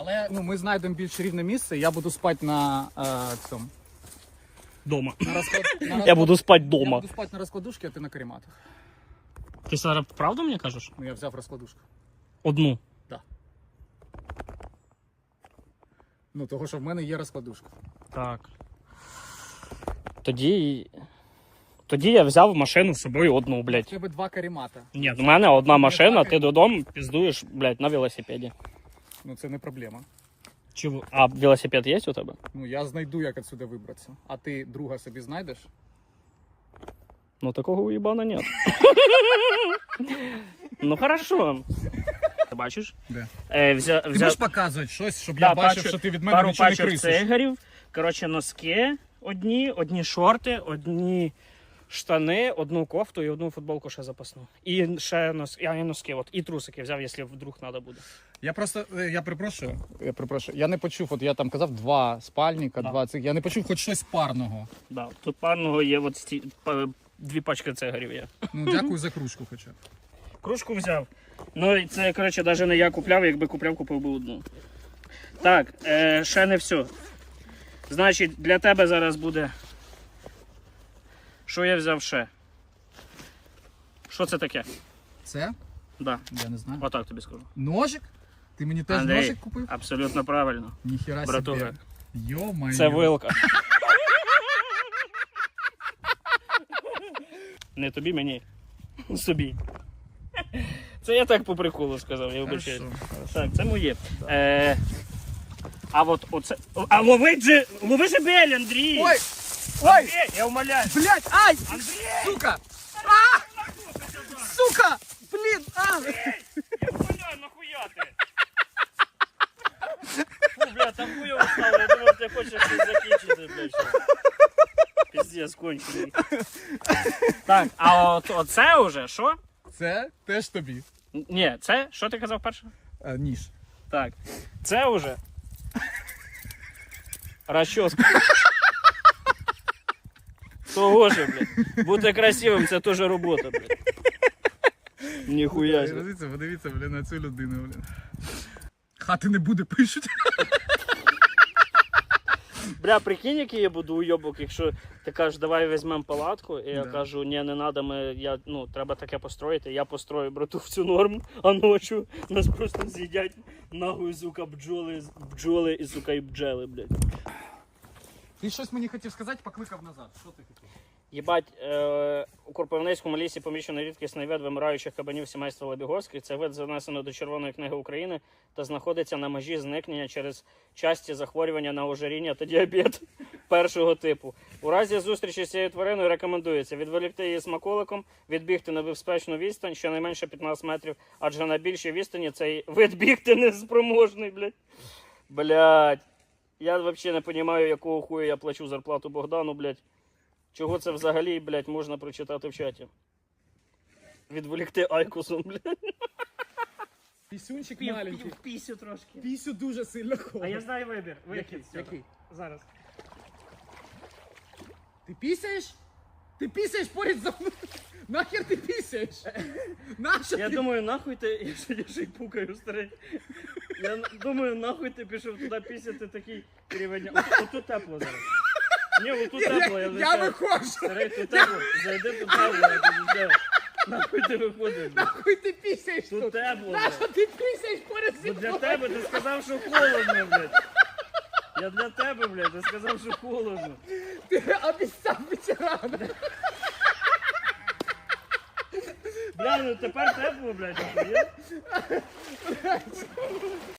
Але ну, ми знайдемо більш рівне місце, я буду спати на е, цьому. Дома. На розклад... на Я буду спати Я дома. буду спати на розкладушці, а ти на карематах. Ти зараз правду мені кажеш? Ну я взяв розкладушку. Одну. Ну, того, що в мене є розкладушка. Так. Тоді. Тоді я взяв машину з собою одну, У блядь. тебе два каремата. Ні, в мене одна машина, ти додому піздуєш, блядь, на велосипеді. Ну це не проблема. Чи... в- А велосипед є у тебе? Ну я знайду, як отсюди вибратися. А ти друга собі знайдеш? Ну такого уебана нет. ну хорошо. Ти бачиш? Де? Е, взя, Ти взя... можеш показувати щось, щоб Да, я бачив, що ти від мене пару нічого не пачок крисиш. цигарів, коротше, носки одні, одні шорти, одні штани, одну кофту і одну футболку ще запасну. І ще носки, а, і носки, от, і трусики взяв, якщо вдруг треба буде. Я просто е, я перепрошую. Я перепрошую. Я не почув, от я там казав два спальника, Да. два цих. Я не почув хоч щось парного. Да. Тут парного є от сті... па- дві пачки цигарів є. Ну дякую за кружку, хоча. б. Кружку взяв. Ну і це, коротше, навіть не я купляв, якби купляв, купив би одну. Так, е, ще не все. Значить, для тебе зараз буде. Що я взяв ще? Що це таке? Це? Да, Я не знаю. отак тобі скажу. Ножик? Ти мені теж Андрій, ножик купив? Абсолютно правильно. Ніхіра Братуха. Йо-моє. Це вилка. Не тобі, мені. Собі. Це я так по приколу сказав, я вибачаю. Так, це моє. Е, а от оце. А ловить же. Лови же бель, Андрій! Ой! Ой! Андрій, я умоляю! Блять! Ай! Андрій! Сука! А! Сука! Блін! А! Я умоляю, нахуя ти? Фу, бля, там хуйово стало, я думав, ти хочеш щось закінчити, бля, що. Піздець, кончений. Так, а от оце вже що? Це теж тобі. Ні, це, що ти казав перше? А, ніж. Так, це вже. Розчоска. Того же, блядь. Бути красивим це теж робота, блядь. Ніхуя. себе. Подивіться, подивіться, блін, на цю людину, блін. Хати не буде, пишуть. Бля, прикинь, який я буду уйобок, якщо ти кажеш, давай візьмемо палатку, і я Да. кажу, ні, не треба, ми, я, ну, треба таке построїти, я построю брату в цю норму, а ночі нас просто з'їдять нахуй, сука, бджоли, бджоли і, сука, і бджели, блядь. Ти щось мені хотів сказати, покликав назад. Що ти хотів? Єбать, е, у Кропивницькому лісі поміщено рідкісний вид вимираючих кабанів сімейства Лебігорських. Цей вид занесено до Червоної книги України та знаходиться на межі зникнення через часті захворювання на ожиріння та діабет першого типу. У разі зустрічі з цією твариною рекомендується відволікти її смаколиком, відбігти на безпечну відстань, щонайменше 15 метрів, адже на більшій відстані цей вид бігти не спроможний, блядь. Блядь. Я взагалі не розумію, якого хуя я плачу зарплату Богдану, блядь. Чого це взагалі, блядь, можна прочитати в чаті? Відволікти айкосом, блядь. Пісюнчик маленький. пісю трошки. Пісю дуже сильно А я знаю вибір. З цього. Який? Зараз. Ти пісяєш? Ти пісяєш поряд за мною? Нахер ти пісяєш? Нащо Я ти? думаю, нахуй ти. Я ще, я ще й пукаю, старий. Я думаю, нахуй ти пішов туди пісяти такий рівень. От, отут тепло зараз. Ні, отут тепло, я вже. я виходжу. Старий, тут тепло. Зайди тут тепло, я тобі все. Нахуй ти виходиш. блядь. Нахуй ти пісяєш Тут тут? тепло. Нащо ти пісяєш поряд зі Бо для мною? тебе ти сказав, що холодно, блядь. Я для тебе, блядь, ти сказав, що холодно. Ти обіцяв ветерана. Бля, ну тепер тепло, блядь, охуєв?